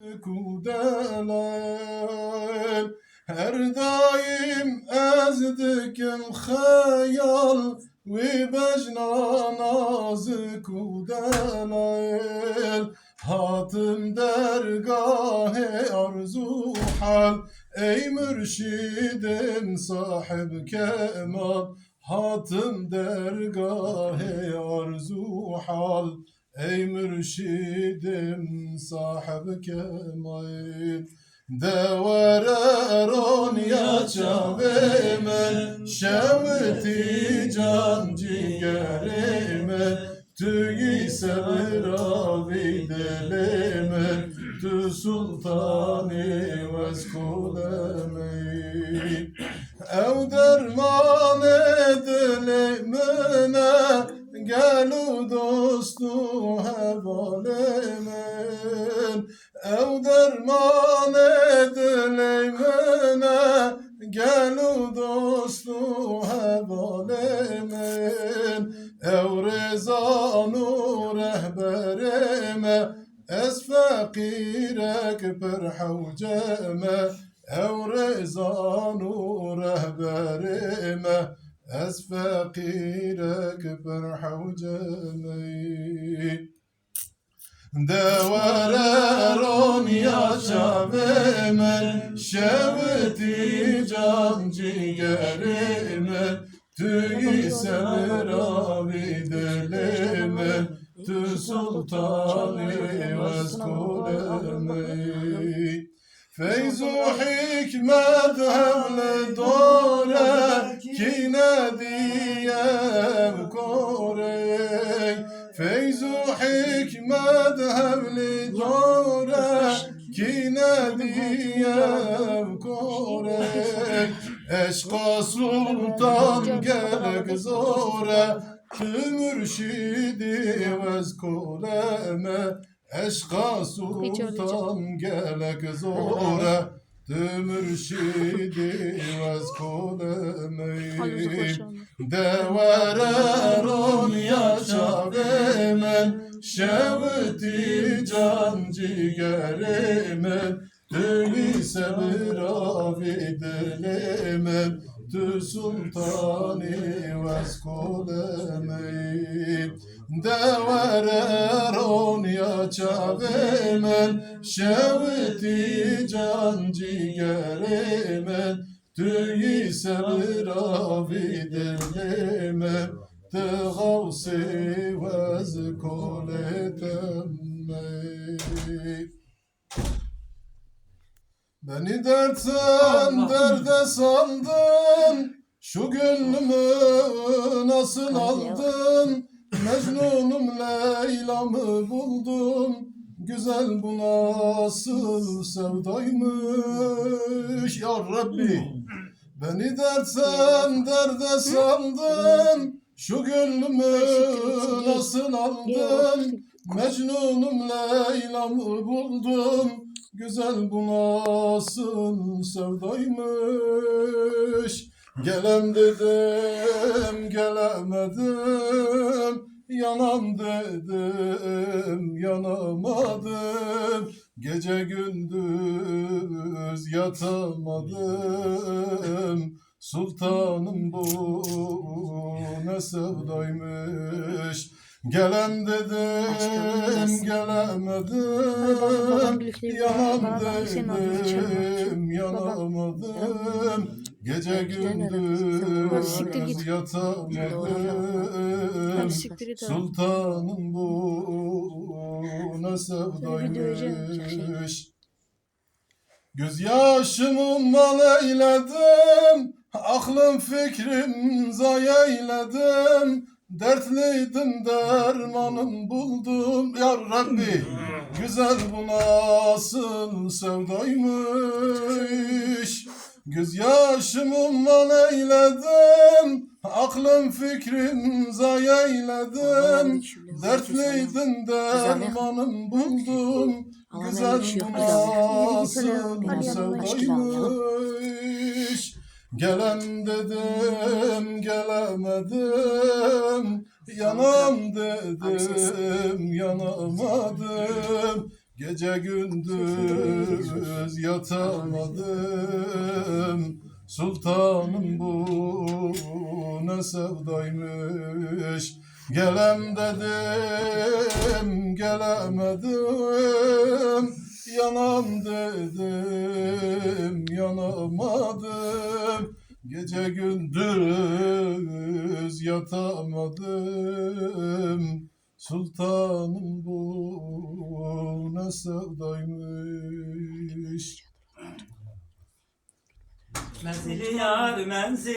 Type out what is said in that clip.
kudelen Her daim ezdikim khayal Ve bejna nazı kudelen. Hatım dergâhe arzu hal Ey mürşidim sahib kemal. Hatım dergâhe arzu hal Ey mürşidim sahib kemal Deverer ya çavemen Şevti can ciğerimen Tüyi sevravi delemen Tü sultani edilemene Gelu dostu hevalemen Ev rezanu rehberime Ez fakirek per havceme Ev rezanu rehberime Ez fakirek per havceme Deverer ya çavemen Şevti can ciğerimen Tüyi sevravi delemen Tü sultanı vezkulemeyi Feyzu hikmet hevle dore Kine diyem korey Feyzu hikmet hevle dore Kine diyem korey Eşka sultan gerek zore mürşidi vezkuleme Eşka sultan gelek zore Tü mürşidi vezkuleme Deverer ya çavemen Şevti can ciğerimen Tüli sevravi delemen Tü sultani vezkulemeyi Deverer ya çavemen Şevti can ciğerimen Tüyi sevravi delemen Te gavsi vezkuletemmeyi Beni dertten derde saldın Şu gönlümü nasıl aldın Mecnunum Leyla'mı buldum. Güzel bu nasıl sevdaymış Ya Rabbi. Beni dertten derde saldın Şu gönlümü nasıl aldın? Mecnunum Leyla'mı buldum. Güzel bu nasıl sevdaymış Gelem dedim gelemedim. Yanam dedim yanamadım. Gece gündüz yatamadım. Sultanım bu ne sevdaymış. Gelem dedim gelemedim. Yanam dedim yanamadım Gece gündüz yatamadım. Sultanım bu ne sevdaymış. Gözyaşımı mal eyledim Aklım fikrim zay eyledim. Dertliydim dermanım buldum. Ya Rabbi Güzel bu nasıl sevdaymış Gözyaşımı mal eyledim Aklım fikrim zay eyledim. Dertliydim dermanım buldum. Güzel nasıl sevdaymış Gelem dedim gelemedim. Yanam dedim yanamadım Gece gündüz yatamadım. Sultanım bu ne sevdaymış. Gelem dedim gelemedim. Yanam dedim yanamadım. Gece gündüz yatamadım Sultanım bu ne sevdaymış Menzili yar menzili